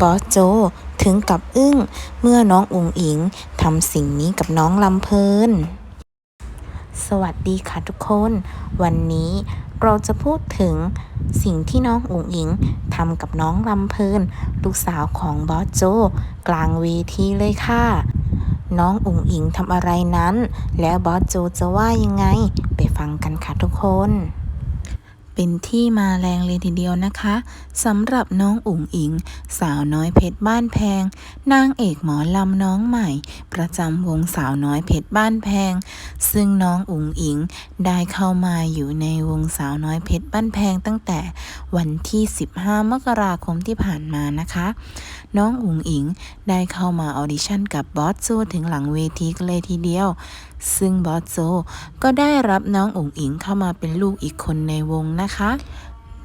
บอสโจถึงกับอึ้ง เมื่อน้องอุ๋งอิงทำสิ่งนี้กับน้องลำเพลิน สวัสดีค่ะทุกคน วันนี้เราจะพูดถึงสิ่งที่น้องอุ๋งอิงทำกับน้องลำเพลิน ลูกสาวของบอสโจ กลางเวทีเลยค่ะ น้องอุ๋งอิงทำอะไรนั้น แล้วบอสโจจะว่ายังไง ไปฟังกันค่ะทุกคน เป็นที่มาแรงเลยทีเดียวนะคะสำหรับน้องอุ๋งอิง สาวน้อยเพชรบ้านแพง นางเอกหมอลำน้องใหม่ ประจำวงสาวน้อยเพชรบ้านแพง ซึ่งน้องอุ๋งอิงได้เข้ามาอยู่ในวงสาวน้อยเพชรบ้านแพงตั้งแต่วันที่ 15 มกราคมที่ผ่านมานะคะ น้องอุ๋งอิงได้เข้ามาออดิชั่นกับบอสโจถึงหลังเวทีกันเลยทีเดียว ซึ่งบอสโจก็ได้รับน้องอุ๋งอิงเข้ามาเป็นลูกอีกคนในวงนะคะ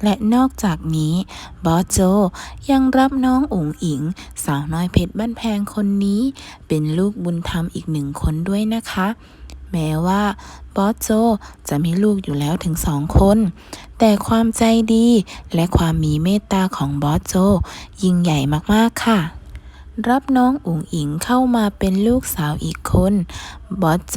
และนอกจากนี้บอสโจยังรับน้องอุ๋งอิง สาวน้อยเพชรบ้านแพงคนนี้ เป็นลูกบุญธรรมอีกหนึ่งคนด้วยนะคะ แม้ว่าบอสโจจะมีลูกอยู่แล้วถึงสองคน แต่ความใจดีและความมีเมตตาของบอสโจยิ่งใหญ่มากๆค่ะ รับน้องอุ๋งอิงเข้ามาเป็นลูกสาวอีกคน บอสโจ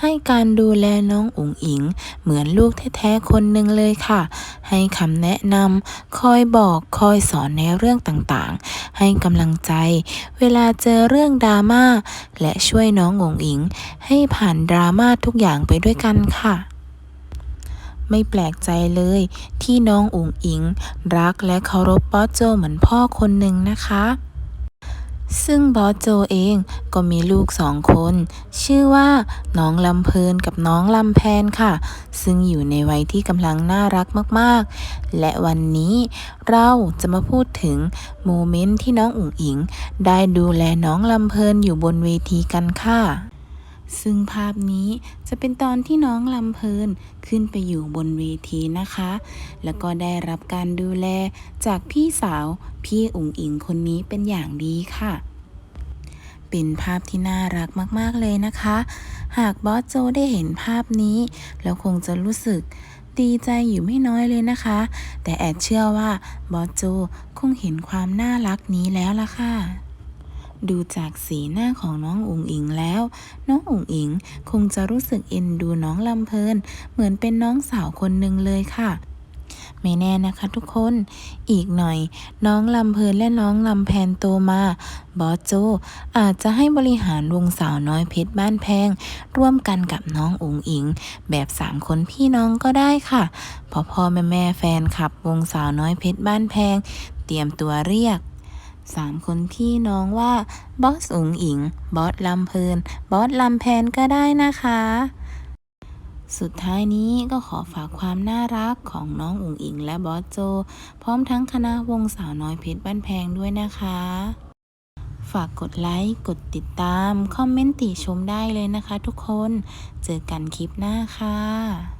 ให้การดูแลน้องอุ๋งอิง เหมือนลูกแท้ๆคนหนึ่งเลยค่ะ ให้คำแนะนำคอยบอกคอยสอนในเรื่องต่างๆ ให้กำลังใจ เวลาเจอเรื่องดราม่าและช่วยน้องอุ๋งอิง ให้ผ่านดราม่าทุกอย่างไปด้วยกันค่ะไม่แปลกใจเลยที่น้องอุ๋งอิง รักและเคารพบอสโจเหมือนพ่อคนหนึ่งนะคะ ซึ่งบอสโจเองก็มีลูกสองคน ชื่อว่าน้องลำเพลินกับน้องลำแพนค่ะ ซึ่งอยู่ในวัยที่กำลังน่ารักมากๆ และวันนี้เราจะมาพูดถึงโมเมนต์ที่น้องอุ๋งอิง ได้ดูแลน้องลำเพลินอยู่บนเวทีกันค่ะ ซึ่งภาพนี้จะเป็นตอนที่น้องลำเพลินขึ้นไปอยู่บนเวทีนะคะ แล้วก็ได้รับการดูแลจากพี่สาวพี่อุ๋งอิงคนนี้เป็นอย่างดีค่ะ เป็นภาพที่น่ารักมากๆเลยนะคะ หากบอสโจได้เห็นภาพนี้ แล้วคงจะรู้สึกดีใจอยู่ไม่น้อยเลยนะคะ แต่แอดเชื่อว่าบอสโจคงเห็นความน่ารักนี้แล้วล่ะค่ะ ดูจากสีหน้าของน้องอุ๋งอิงแล้ว น้องอุ๋งอิงคงจะรู้สึกเอ็นดูน้องลำเพลิน เหมือนเป็นน้องสาวคนหนึ่งเลยค่ะไม่แน่นะคะทุกคน อีกหน่อย น้องลำเพลินและน้องลำแพนโตมา บอสโจ อาจจะให้บริหารวงสาวน้อยเพชรบ้านแพง ร่วมกันกับน้องอุ๋งอิง แบบสามคนพี่น้องก็ได้ค่ะ พอพ่อแม่แม่แฟนคลับวงสาวน้อยเพชรบ้านแพง เตรียมตัวเรียก สามคนพี่น้องว่า บอสอุ๋งอิง บอสลำเพลิน บอสลำแพนก็ได้นะคะ สุดท้ายนี้ก็ขอฝากความน่ารักของน้องอุ๋งอิงและบอสโจ พร้อมทั้งคณะวงสาวน้อยเพชรบ้านแพงด้วยนะคะ ฝากกดไลค์ กดติดตาม คอมเมนต์ติชมได้เลยนะคะทุกคน เจอกันคลิปหน้าค่ะ